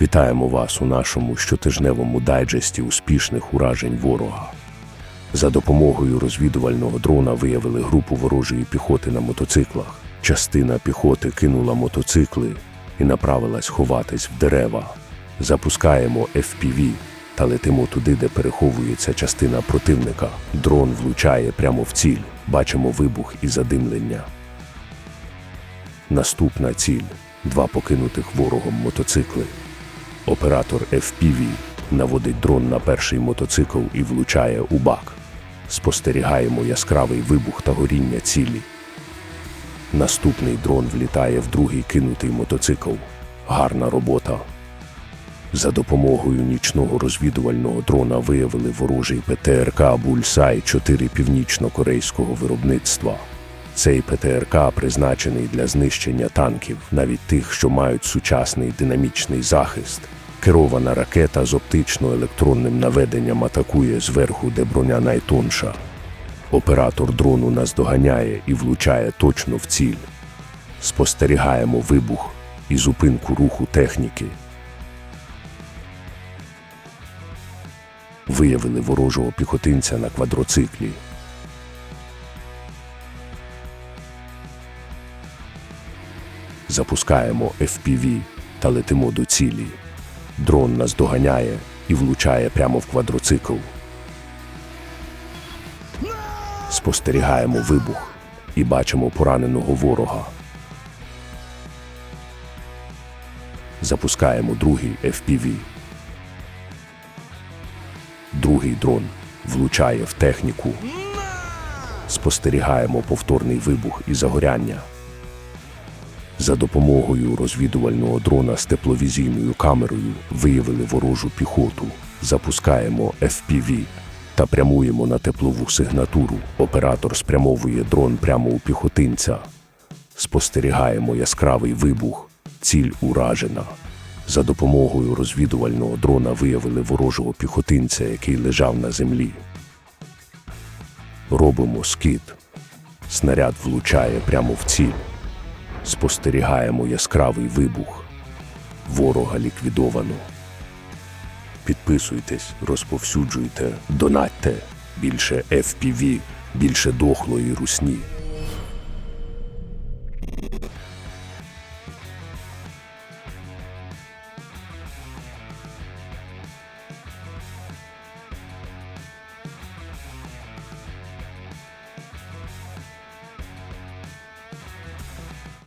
Вітаємо вас у нашому щотижневому дайджесті успішних уражень ворога. За допомогою розвідувального дрона виявили групу ворожої піхоти на мотоциклах. Частина піхоти кинула мотоцикли і направилась ховатись в дерева. Запускаємо FPV та летимо туди, де переховується частина противника. Дрон влучає прямо в ціль. Бачимо вибух і задимлення. Наступна ціль два покинутих ворогом мотоцикли. Оператор FPV наводить дрон на перший мотоцикл і влучає у бак. Спостерігаємо яскравий вибух та горіння цілі. Наступний дрон влітає в другий кинутий мотоцикл. Гарна робота. За допомогою нічного розвідувального дрона виявили ворожий ПТРК Бульсай 4 північно-корейського виробництва. Цей ПТРК призначений для знищення танків, навіть тих, що мають сучасний динамічний захист. Керована ракета з оптично-електронним наведенням атакує зверху, де броня найтонша. Оператор дрону наздоганяє і влучає точно в ціль. Спостерігаємо вибух і зупинку руху техніки. Виявили ворожого піхотинця на квадроциклі. Запускаємо FPV та летимо до цілі. Дрон нас доганяє і влучає прямо в квадроцикл. Спостерігаємо вибух і бачимо пораненого ворога. Запускаємо другий FPV. Другий дрон влучає в техніку. Спостерігаємо повторний вибух і загоряння. За допомогою розвідувального дрона з тепловізійною камерою виявили ворожу піхоту. Запускаємо FPV та прямуємо на теплову сигнатуру. Оператор спрямовує дрон прямо у піхотинця. Спостерігаємо яскравий вибух. Ціль уражена. За допомогою розвідувального дрона виявили ворожого піхотинця, який лежав на землі. Робимо скид. Снаряд влучає прямо в ціль. Спостерігаємо яскравий вибух. Ворога ліквідовано. Підписуйтесь, розповсюджуйте, донатьте. Більше FPV, більше дохлої русні.